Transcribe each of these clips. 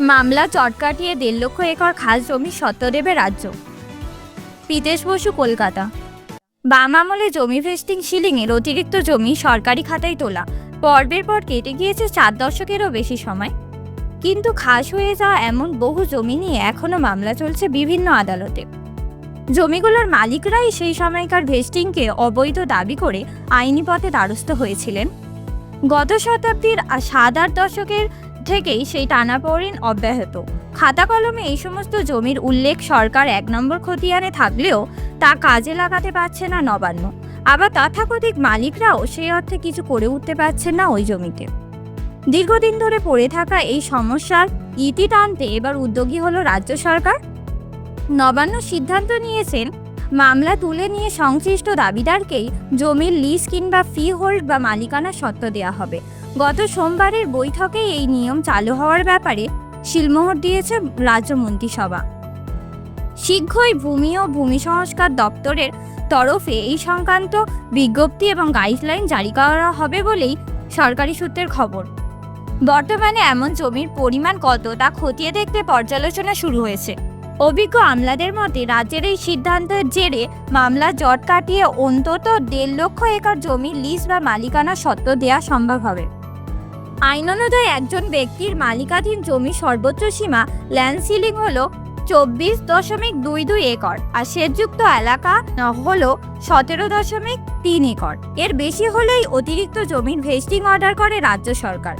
মামলা চট কাটিয়ে দেড় লক্ষ একর খাস জমি সত্ত্ব দেবে রাজ্য। প্রীতেশ বসু, কলকাতা। বাম আমলে জমি ভেস্টিং শিলিংয়ের অতিরিক্ত জমি সরকারি খাতায় তোলা। পর্বের পর কেটে গিয়েছে চার দশকেরও বেশি সময়। কিন্তু খাস হয়ে যাওয়া এমন বহু জমি নিয়ে এখনও মামলা চলছে বিভিন্ন আদালতে। জমিগুলোর মালিকরাই সেই সময়কার ভেস্টিংকে অবৈধ দাবি করে আইনি পথে দ্বারস্থ হয়েছিলেন। গত শতাব্দীর সাত আট দশকের থেকেই সেই টানাপোড়েন অব্যাহত। খাতা কলমে এই সমস্ত জমির উল্লেখ সরকার এক নম্বর খতিয়ানে থাকলেও তা কাজে লাগাতে পারছে না নবান্ন। আবার তথাকথিক মালিকরাও সেই অর্থে কিছু করে উঠতে পারছেন না ওই জমিতে। দীর্ঘদিন ধরে পড়ে থাকা এই সমস্যার ইতি টানতে এবার উদ্যোগী হলো রাজ্য সরকার। নবান্ন সিদ্ধান্ত নিয়েছেন মামলা তুলে নিয়ে সংশ্লিষ্ট দাবিদারকেই জমির লিজ কিংবা ফি হোল্ড বা মালিকানা সত্ত্ব দেওয়া হবে। গত সোমবারের বৈঠকেই এই নিয়ম চালু হওয়ার ব্যাপারে শিলমোহর দিয়েছে রাজ্য মন্ত্রিসভা। শীঘ্রই ভূমি ও ভূমি সংস্কার দপ্তরের তরফে এই সংক্রান্ত বিজ্ঞপ্তি এবং গাইডলাইন জারি করা হবে বলেই সরকারি সূত্রের খবর। বর্তমানে এমন জমির পরিমাণ কত তা খতিয়ে দেখতে পর্যালোচনা শুরু হয়েছে। অভিজ্ঞ আমলাদের মতে, রাজ্যের এই সিদ্ধান্তের জেরে মামলা জট কাটিয়ে অন্তত দেড় লক্ষ একর জমি লিজ বা মালিকানা সত্ত্ব দেওয়া সম্ভব হবে। আইন অনুযায়ী একজন ব্যক্তির মালিকাধীন জমি সর্বোচ্চ সীমা ল্যান্ড সিলিং হল চব্বিশ দশমিক দুই দুই একর আর সেচযুক্ত এলাকা হল সতেরো দশমিক তিন একর। এর বেশি হলেই অতিরিক্ত জমির ভেস্টিং অর্ডার করে রাজ্য সরকার।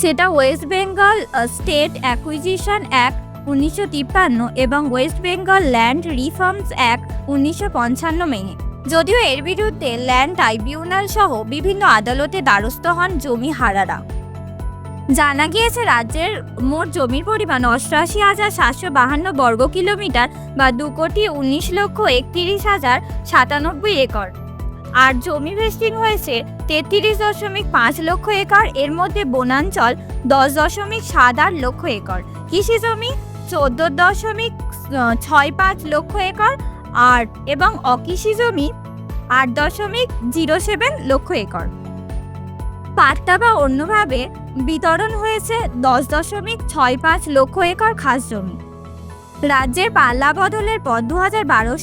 সেটা west Bengal state acquisition act উনিশশো তিপ্পান্ন এবং west Bengal land reforms act উনিশশো পঞ্চান্ন মেনে। যদিও এর বিরুদ্ধে ল্যান্ড ট্রাইব্যুনাল সহ বিভিন্ন আদালতে দ্বারস্থ হন জমি হারারা। জানা গিয়েছে রাজ্যের মোট জমির পরিমাণ অষ্টআশি হাজার সাতশো বাহান্ন বর্গ কিলোমিটার বা দু কোটি উনিশ লক্ষ একত্রিশ হাজার সাতানব্বই একর। আর জমি ভেস্টিং হয়েছে তেত্রিশ দশমিক পাঁচ লক্ষ একর, এর মধ্যে বনাঞ্চল দশ দশমিক সাত আট লক্ষ একর। কৃষি জমি চোদ্দ দশমিক ছয় পাঁচ লক্ষ একর আর, এবং অকৃষি জমি আট দশমিক জিরো সেভেন লক্ষ একর। পাট্টা বা অন্যভাবে বিতরণ হয়েছে দশ দশমিক ছয় পাঁচ লক্ষ একর খাস জমি। রাজ্যের পাল্লা বদলের পর দু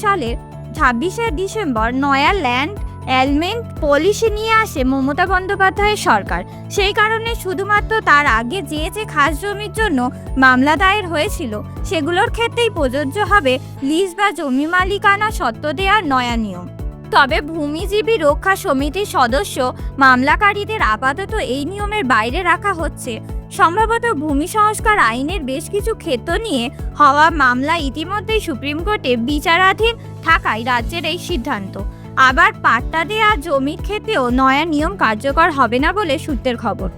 সালের ছাব্বিশে ডিসেম্বর নয়া ল্যান্ড অ্যালমেন্ট পলিসি নিয়ে আসে মমতা বন্দ্যোপাধ্যায়ের সরকার। সেই কারণে শুধুমাত্র তার আগে যে যে খাস জমির জন্য মামলা দায়ের হয়েছিল, সেগুলোর ক্ষেত্রেই প্রযোজ্য হবে লিজ বা জমি মালিকানা সত্ত্ব দেওয়ার নয়া নিয়ম। তবে ভূমিজীবী রক্ষা সমিতির সদস্য মামলাকারীদের আপাতত এই নিয়মের বাইরে রাখা হচ্ছে। সম্ভবত ভূমি সংস্কার আইনের বেশ কিছু ক্ষেত্র নিয়ে হওয়া মামলা ইতিমধ্যেই সুপ্রিম কোর্টে বিচারাধীন থাকায় রাজ্যের এই সিদ্ধান্ত। আবার পাট্টা দেওয়া জমির ক্ষেত্রেও নয়া নিয়ম কার্যকর হবে না বলে সূত্রের খবর।